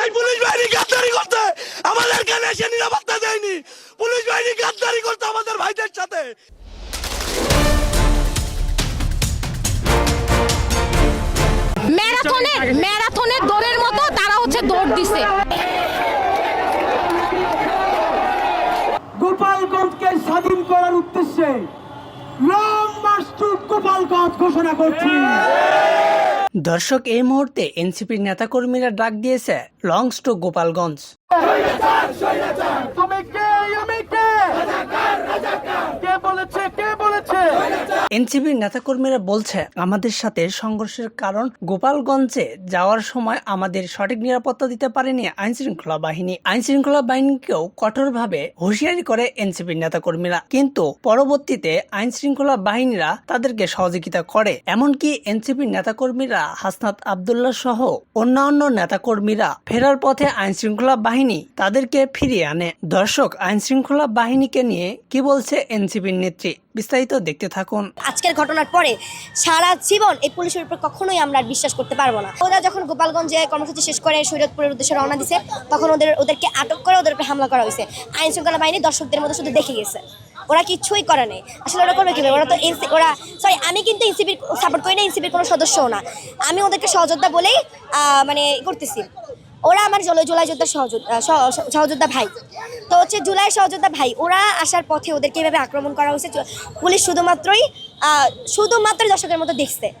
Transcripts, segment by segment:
এই পুলিশ বাহিনী গাদ্দারি করতে! আমাদের কেন এসে নিরাপত্তা দেয়নি! পুলিশ বাহিনী গাদ্দারি করতে আমাদের ভাইদের সাথে! ম্যারাথনের ম্যারাথনের দৌড়ের মতো তারা হচ্ছে দৌড় দিছে। গোপালগঞ্জকে স্বাধীন করার উদ্দেশ্যে লং মার্চ টু গোপালগঞ্জ ঘোষণা করছি। দর্শক এই মুহূর্তে এনসিপির নেতাকর্মীরা ডাক দিয়েছে লং টু গোপালগঞ্জ। তুমি কে? কে? এনসিপির নেতাকর্মীরা বলছে, আমাদের সাথে সংঘর্ষের কারণ গোপালগঞ্জে যাওয়ার সময় আমাদের সঠিক নিরাপত্তা দিতে পারেনি আইন শৃঙ্খলা বাহিনী। আইন শৃঙ্খলা বাহিনীকেও কঠোরভাবে হুঁশিয়ারি করে এনসিপির নেতাকর্মীরা। কিন্তু পরবর্তীতে আইন শৃঙ্খলা বাহিনীরা তাদেরকে সহযোগিতা করে। এমনকি এনসিপির নেতাকর্মীরা হাসনাত আবদুল্লাহ সহ অন্যান্য নেতাকর্মীরা ফেরার পথে আইন শৃঙ্খলা বাহিনী তাদেরকে ফিরিয়ে আনে। দর্শক আইন শৃঙ্খলা বাহিনীকে নিয়ে কি বলছে এনসিপির নেত্রী? বিস্তারিত দেখতে থাকুন। আজকের ঘটনার পরে সারা জীবন এই পুলিশের উপর কখনোই আমরা বিশ্বাস করতে পারব না। ওরা যখন গোপালগঞ্জে কর্মসূচি শেষ করে, শরীয়তপুরের উদ্দেশ্যে রওনা দিছে, তখন ওদের ওদেরকে আটক করে ওদের উপরে হামলা করা হয়েছে। আইন শৃঙ্খলা বাহিনী দর্শকদের মধ্যে শুধু দেখে গেছে। ওরা কিছুই করে নাই। আসলে ওরা করবে কীভাবে? ওরা তো এনসি ওরা সরি আমি কিন্তু এনসিপির সাপোর্ট করি না, এনসিপির কোনো সদস্যও না। আমি ওদেরকে সহযোদ্ধা বলেই মানে করতেছি। ওরা আমার জুলাই জুলাই যোদ্ধা সহযোদ্ধা সহ- সহ- সহযোদ্ধা ভাই। তো হচ্ছে জুলাই সহযোদ্ধা ভাই, ওরা আসার পথে ওদেরকে এভাবে আক্রমণ করা হয়েছে। পুলিশ শুধুমাত্রই শুধুমাত্র দর্শকের মতো দেখছে।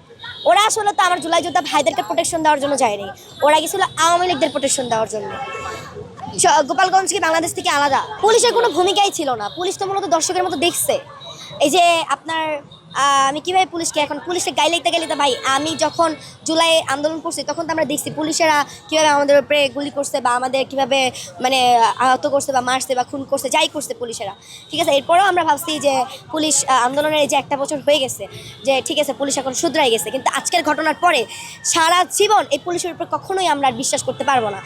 ওরা আসলে তো আমার জুলাই যোদ্ধা ভাইদেরকে প্রোটেকশন দেওয়ার জন্য যায়নি। ওরা গেছিল আওয়ামী লীগদের প্রোটেকশন দেওয়ার জন্য। গোপালগঞ্জ কি বাংলাদেশ থেকে আলাদা? পুলিশের কোনো ভূমিকাই ছিল না। পুলিশ তো মূলত দর্শকের মতো দেখছে। এই যে আপনার আমি কীভাবে পুলিশকে এখন পুলিশে গাইলে গেলে তো ভাই, আমি যখন জুলাই আন্দোলন করছি, তখন তো আমরা দেখছি পুলিশেরা কীভাবে আমাদের উপরে গুলি করছে বা আমাদের কীভাবে মানে আহত করছে বা মারছে বা খুন করছে, যাই করছে পুলিশেরা। ঠিক আছে? এরপরেও আমরা ভাবছি যে পুলিশ আন্দোলনের যে একটা বছর হয়ে গেছে, যে ঠিক আছে, পুলিশ এখন শুধরাই গেছে, কিন্তু আজকের ঘটনার পরে সারা জীবন এই পুলিশের উপর কখনোই আমরা বিশ্বাস করতে পারব না।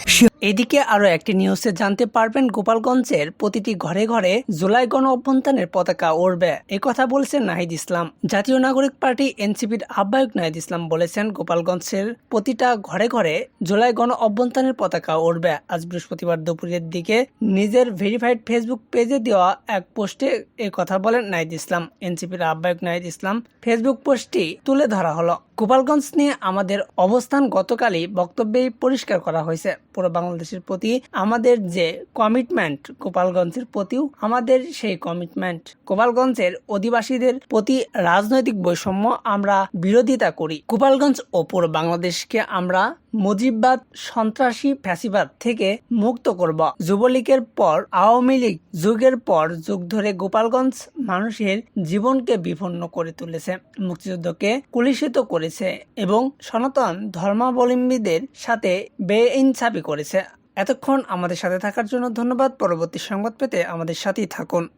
এদিকে আরও একটি নিউজে জানতে পারবেন, গোপালগঞ্জের প্রতিটি ঘরে ঘরে জুলাই গণ অভ্যন্তরের পতাকা উড়বে কথা বলছেন নাহিদ ইসলাম। জাতীয় নাগরিক পার্টি এনসিপির আহ্বায়ক নাহিদ ইসলাম বলেছেন, গোপালগঞ্জের প্রতিটা ঘরে ঘরে জুলাই গণ অভ্যন্তরের পতাকা উড়বে আজ বৃহস্পতিবার দুপুরের দিকে নিজের ভেরিফাইড ফেসবুক পেজে দেওয়া এক পোস্টে এ কথা বলেন নাহিদ ইসলাম। এনসিপির আহ্বায়ক নাহিদ ইসলাম ফেসবুক পোস্টটি তুলে ধরা হলো। গোপালগঞ্জ নিয়ে আমাদের অবস্থান গতকালই বক্তব্যেই পরিষ্কার করা হয়েছে। পুরো বাংলাদেশের প্রতি, আমাদের যে কমিটমেন্ট গোপালগঞ্জের প্রতিও, আমাদের সেই কমিটমেন্ট গোপালগঞ্জের অধিবাসীদের প্রতি রাজনৈতিক বৈষম্য আমরা বিরোধিতা করি। গোপালগঞ্জ ও পুরো বাংলাদেশকে আমরা মুজিববাদ, সন্ত্রাসী, ফ্যাসিবাদ থেকে মুক্ত করব। যুবলীগের পর, আওয়ামী লীগ যুগের পর যুগ ধরে গোপালগঞ্জ মানুষের জীবনকে বিপন্ন করে তুলেছে, মুক্তিযুদ্ধকে কুলিশিত করেছে এবং সনাতন ধর্মাবলম্বীদের সাথে বেইনসাফি করেছে। এতক্ষণ আমাদের সাথে থাকার জন্য ধন্যবাদ। পরবর্তী সংবাদ পেতে আমাদের সাথেই থাকুন।